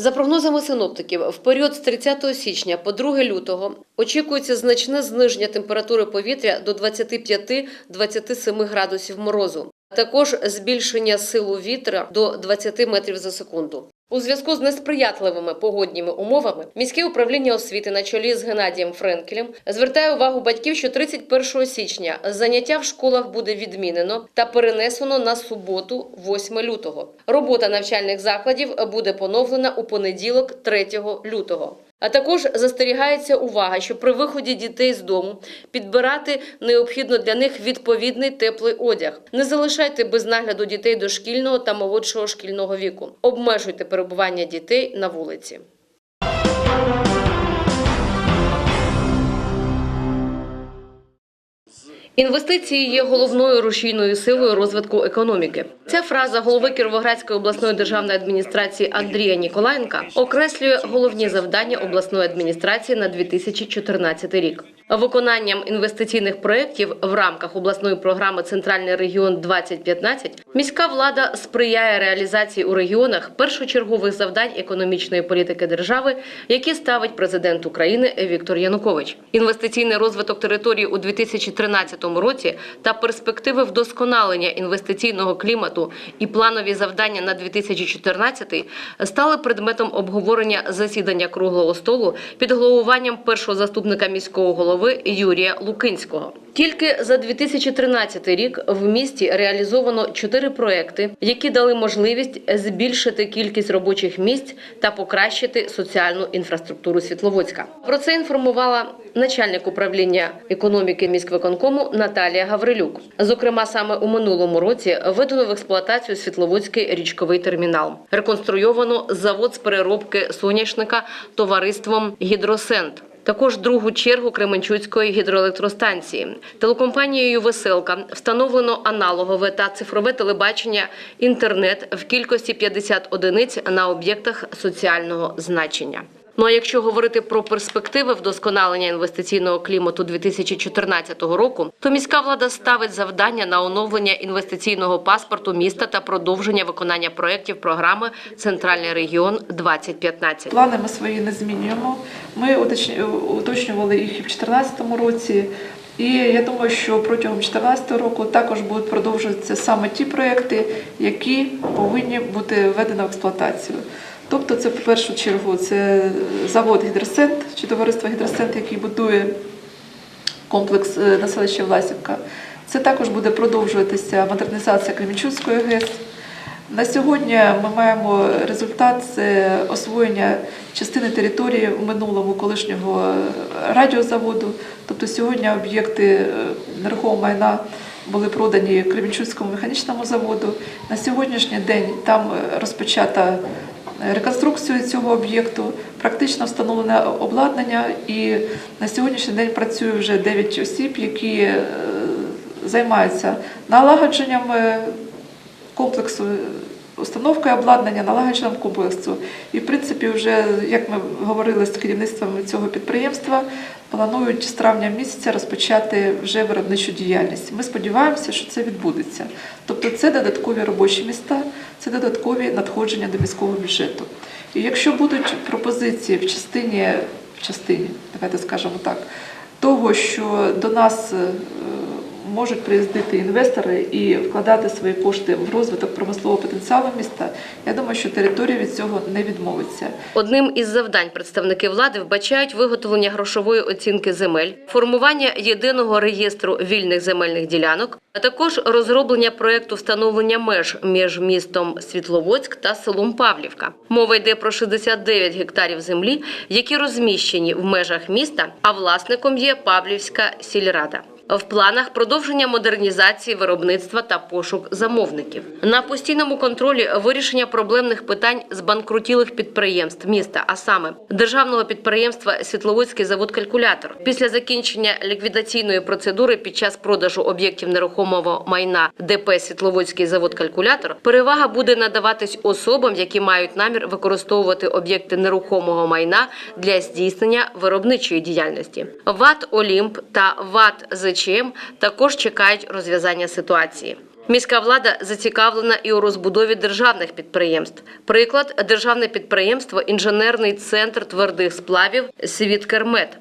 За прогнозами синоптиків, в період з 30 січня по 2 лютого очікується значне зниження температури повітря до 25-27 градусів морозу. а Також збільшення силу вітра до 20 метрів за секунду. У зв'язку з несприятливими погодніми умовами міське управління освіти на чолі з Геннадієм Френкелем звертає увагу батьків, що 31 січня заняття в школах буде відмінено та перенесено на суботу, 8 лютого. Робота навчальних закладів буде поновлена у понеділок, 3 лютого. А також застерігається увага, що при виході дітей з дому підбирати необхідно для них відповідний теплий одяг. Не залишайте без нагляду дітей дошкільного та молодшого шкільного віку. Обмежуйте перебування дітей на вулиці. Інвестиції є головною рушійною силою розвитку економіки. Ця фраза голови Кіровоградської обласної державної адміністрації Андрія Ніколаєнка окреслює головні завдання обласної адміністрації на 2014 рік. Виконанням інвестиційних проєктів в рамках обласної програми Центральний регіон 2015 міська влада сприяє реалізації у регіонах першочергових завдань економічної політики держави, які ставить президент України Віктор Янукович. Інвестиційний розвиток території у 2013 році та перспективи вдосконалення інвестиційного клімату і планові завдання на 2014 стали предметом обговорення засідання круглого столу під головуванням першого заступника міського голови Юрія Лукинського. Тільки за 2013 рік в місті реалізовано чотири проекти, які дали можливість збільшити кількість робочих місць та покращити соціальну інфраструктуру Світловодська. Про це інформувала начальник управління економіки міськвиконкому Наталія Гаврилюк. Зокрема, саме у минулому році введено в експлуатацію Світловодський річковий термінал. Реконструйовано завод з переробки соняшника товариством Гідросент. Також другу чергу Кременчуцької гідроелектростанції. Телекомпанією Веселка встановлено аналогове та цифрове телебачення інтернет в кількості 50 одиниць на об'єктах соціального значення. Ну а якщо говорити про перспективи вдосконалення інвестиційного клімату 2014 року, то міська влада ставить завдання на оновлення інвестиційного паспорту міста та продовження виконання проєктів програми Центральний регіон 2015 Плани ми свої не змінюємо. Ми уточнювали їх і в 2014 році. І я думаю, що протягом 2014 року також будуть продовжуватися саме ті проекти, які повинні бути введені в експлуатацію. Тобто, це в першу чергу це завод Гідросент чи товариство Гідросент, який будує комплекс е, на селищі Власівка. Це також буде продовжуватися модернізація Кремінчуцької ГЕС. На сьогодні ми маємо результат це освоєння частини території в минулому колишнього радіозаводу. Тобто сьогодні об'єкти е, нерухомого майна були продані Кремінчуцькому механічному заводу. На сьогоднішній день там е, розпочата реконструкцію цього об'єкту, практично встановлене обладнання, і на сьогоднішній день працює вже 9 осіб, які е, займаються налагодженням е, комплексу установкою обладнання, налагодженням комплексу. І в принципі, вже як ми говорили з керівництвом цього підприємства, планують з травня місяця розпочати вже виробничу діяльність. Ми сподіваємося, що це відбудеться. Тобто, це додаткові робочі міста, це додаткові надходження до міського бюджету. І якщо будуть пропозиції в частині, в частині, давайте скажемо так, того, що до нас е, можуть приїздити інвестори і вкладати свої кошти в розвиток промислового потенціалу міста, я думаю, що територія від цього не відмовиться. Одним із завдань представники влади вбачають виготовлення грошової оцінки земель, формування єдиного реєстру вільних земельних ділянок, а також розроблення проекту встановлення меж між містом Світловодськ та селом Павлівка. Мова йде про 69 гектарів землі, які розміщені в межах міста, а власником є Павлівська сільрада. В планах продовження модернізації виробництва та пошук замовників на постійному контролі вирішення проблемних питань збанкрутілих підприємств міста, а саме державного підприємства Світловодський завод калькулятор. Після закінчення ліквідаційної процедури під час продажу об'єктів нерухомого майна ДП Світловодський завод калькулятор перевага буде надаватись особам, які мають намір використовувати об'єкти нерухомого майна для здійснення виробничої діяльності. ВАТ Олімп та ВАТ ЗЧМ також чекають розв'язання ситуації. Міська влада зацікавлена і у розбудові державних підприємств. Приклад державне підприємство Інженерний центр твердих сплавів Світкермет.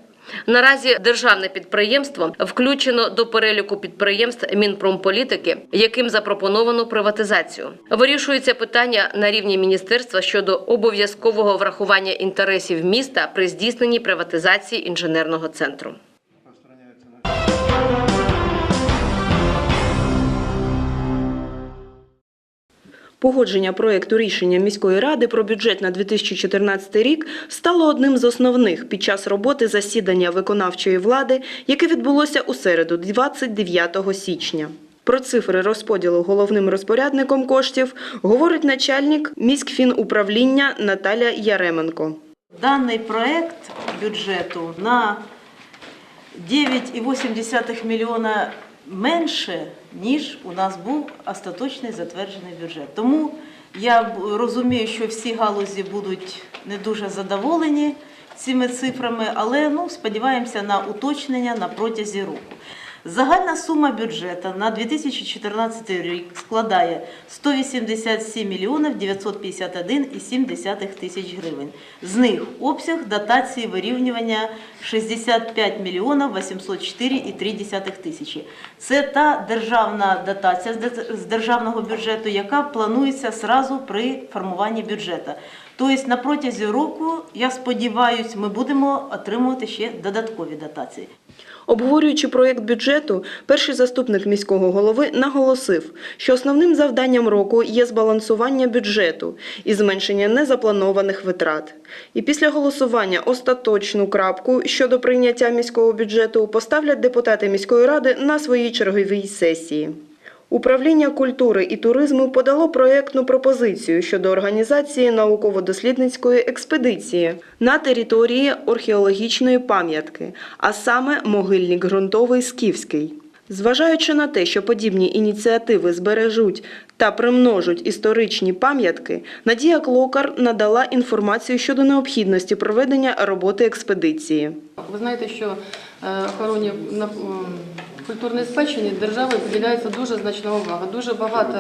Наразі державне підприємство включено до переліку підприємств Мінпромполітики, яким запропоновано приватизацію. Вирішується питання на рівні міністерства щодо обов'язкового врахування інтересів міста при здійсненні приватизації інженерного центру. Погодження проєкту рішення міської ради про бюджет на 2014 рік стало одним з основних під час роботи засідання виконавчої влади, яке відбулося у середу, 29 січня. Про цифри розподілу головним розпорядником коштів говорить начальник міськфінуправління Наталя Яременко. Даний проект бюджету на 9,8 мільйона менше, ніж у нас був остаточний затверджений бюджет. Тому я розумію, що всі галузі будуть не дуже задоволені цими цифрами, але ну, сподіваємося на уточнення на протязі року. Загальна сума бюджету на 2014 рік складає 187 мільйонів 951,7 тисяч гривень. З них обсяг дотації вирівнювання 65 мільйонів 804,3 тисячі. Це та державна дотація з державного бюджету, яка планується зразу при формуванні бюджету. Тобто на протязі року, я сподіваюся, ми будемо отримувати ще додаткові дотації. Обговорюючи проєкт бюджету, перший заступник міського голови наголосив, що основним завданням року є збалансування бюджету і зменшення незапланованих витрат. І після голосування остаточну крапку щодо прийняття міського бюджету поставлять депутати міської ради на своїй черговій сесії. Управління культури і туризму подало проєктну пропозицію щодо організації науково-дослідницької експедиції на території археологічної пам'ятки, а саме могильник ґрунтовий Скіфський. Зважаючи на те, що подібні ініціативи збережуть та примножуть історичні пам'ятки, Надія Клокар надала інформацію щодо необхідності проведення роботи експедиції. Ви знаєте, що е, охороні культурній спадщині держави приділяється дуже значна увага. Дуже багато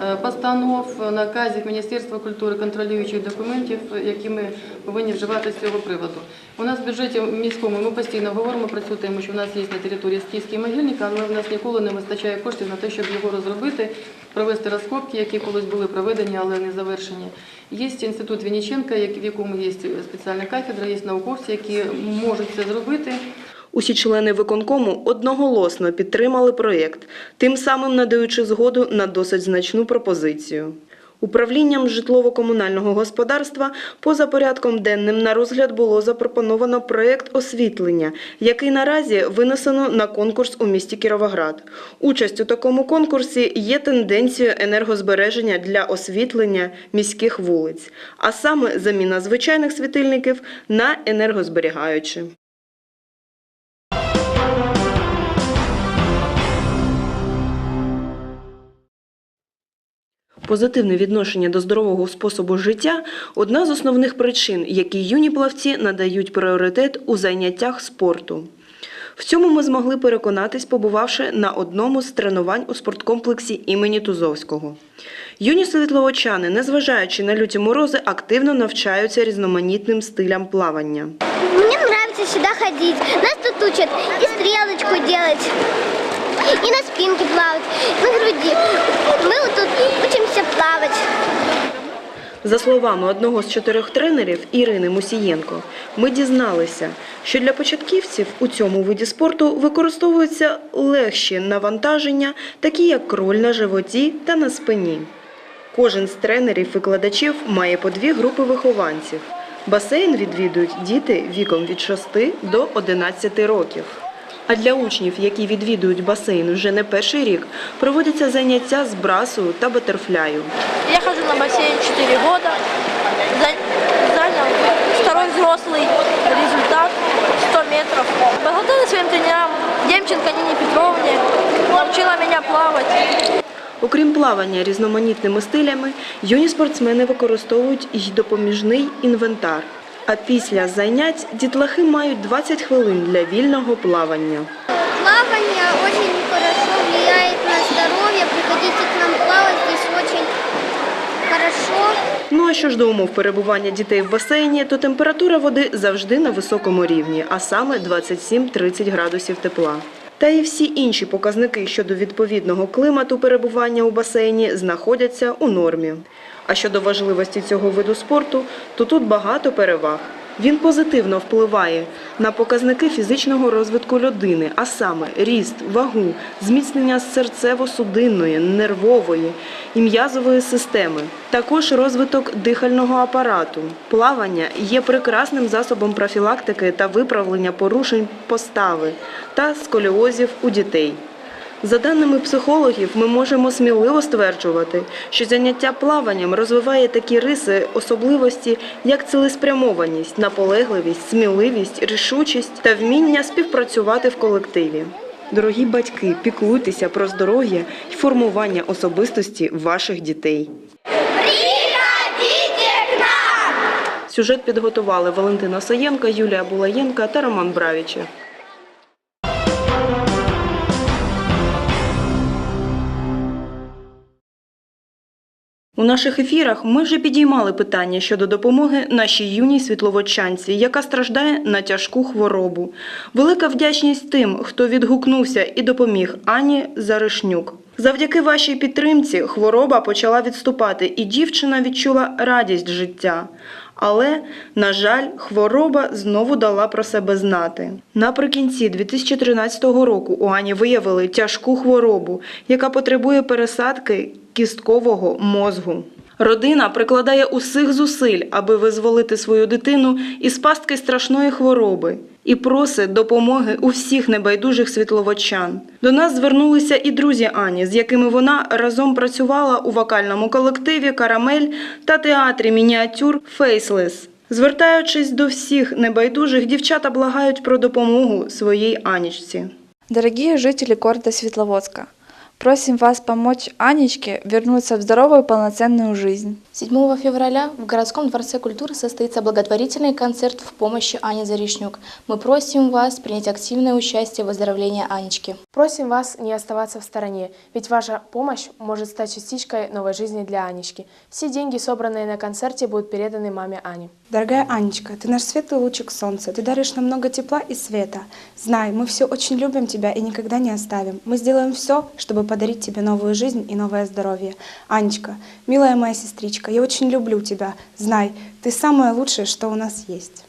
е, постанов, наказів Міністерства культури, контролюючих документів, е, які ми повинні вживати з цього приводу. У нас в бюджеті міському ми постійно говоримо про цю тему, що в нас є на території Скіфський могильник, але в нас ніколи не вистачає коштів на те, щоб його розробити, провести розкопки, які колись були проведені, але не завершені. Є інститут Вінниченка, в якому є спеціальна кафедра, є науковці, які можуть це зробити. Усі члени виконкому одноголосно підтримали проєкт, тим самим надаючи згоду на досить значну пропозицію. Управлінням житлово-комунального господарства поза порядком денним на розгляд було запропоновано проєкт освітлення, який наразі винесено на конкурс у місті Кіровоград. Участь у такому конкурсі є тенденцією енергозбереження для освітлення міських вулиць, а саме заміна звичайних світильників на енергозберігаючі. Позитивне відношення до здорового способу життя одна з основних причин, які юні плавці надають пріоритет у заняттях спорту. В цьому ми змогли переконатись, побувавши на одному з тренувань у спорткомплексі імені Тузовського. Юні світловочани, незважаючи на люті морози, активно навчаються різноманітним стилям плавання. Мне нравится сюда ходить. Нас тут учат и стрелочку делать, и на спинке плавать, на груди. Мы вот тут учимся плавать. За словами одного з чотирьох тренерів Ірини Мусієнко, ми дізналися, що для початківців у цьому виді спорту використовуються легші навантаження, такі як кроль на животі та на спині. Кожен з тренерів-викладачів має по дві групи вихованців. Басейн відвідують діти віком від 6 до 11 років. А для учнів, які відвідують басейн вже не перший рік, проводяться заняття з брасу та батерфляю. Я хожу на бассейн 4 года. За- Занял второй взрослый результат 100 метров. Благодаря своим тренерам Демченко Нине Петровне научила меня плавать. Окрім плавання різноманітними стилями, юні спортсмени використовують і допоміжний інвентар. А після занять дітлахи мають 20 хвилин для вільного плавання. Плавання очень хорошо впливає на здоров'я. Приходите к нам плавати, тут очень хорошо. Ну а що ж до умов перебування дітей в басейні, то температура води завжди на високому рівні, а саме 27-30 градусів тепла. Та і всі інші показники щодо відповідного клімату перебування у басейні знаходяться у нормі. А щодо важливості цього виду спорту, то тут багато переваг. Він позитивно впливає на показники фізичного розвитку людини, а саме ріст, вагу, зміцнення серцево-судинної, нервової і м'язової системи, також розвиток дихального апарату. Плавання є прекрасним засобом профілактики та виправлення порушень постави та сколіозів у дітей. За даними психологів, ми можемо сміливо стверджувати, що заняття плаванням розвиває такі риси особливості, як цілеспрямованість, наполегливість, сміливість, рішучість та вміння співпрацювати в колективі. Дорогі батьки, піклуйтеся про здоров'я і формування особистості ваших дітей. Сюжет підготували Валентина Саєнка, Юлія Булаєнка та Роман Бравічев. У наших ефірах ми вже підіймали питання щодо допомоги нашій юній світловочанці, яка страждає на тяжку хворобу. Велика вдячність тим, хто відгукнувся і допоміг Ані Заришнюк. Завдяки вашій підтримці хвороба почала відступати, і дівчина відчула радість життя. Але, на жаль, хвороба знову дала про себе знати. Наприкінці 2013 року у Ані виявили тяжку хворобу, яка потребує пересадки кісткового мозгу. Родина прикладає усіх зусиль, аби визволити свою дитину із пастки страшної хвороби і просить допомоги у всіх небайдужих світловочан. До нас звернулися і друзі Ані, з якими вона разом працювала у вокальному колективі Карамель та театрі мініатюр Фейслес. Звертаючись до всіх небайдужих, дівчата благають про допомогу своїй Анічці. Дорогі жителі города Светловодска, просим вас помочь Анечке вернуться в здоровую полноценную жизнь. 7 февраля в городском дворце культуры состоится благотворительный концерт в помощи Ане Заришнюк. Мы просим вас принять активное участие в выздоровлении Анечки. Просим вас не оставаться в стороне, ведь ваша помощь может стать частичкой новой жизни для Анечки. Все деньги, собранные на концерте, будут переданы маме Ане. Дорогая Анечка, ты наш светлый лучик солнца, ты даришь нам много тепла и света. Знай, мы все очень любим тебя и никогда не оставим. Мы сделаем все, чтобы подарить тебе новую жизнь и новое здоровье. Анечка, милая моя сестричка, я очень люблю тебя. Знай, ты самое лучшее, что у нас есть.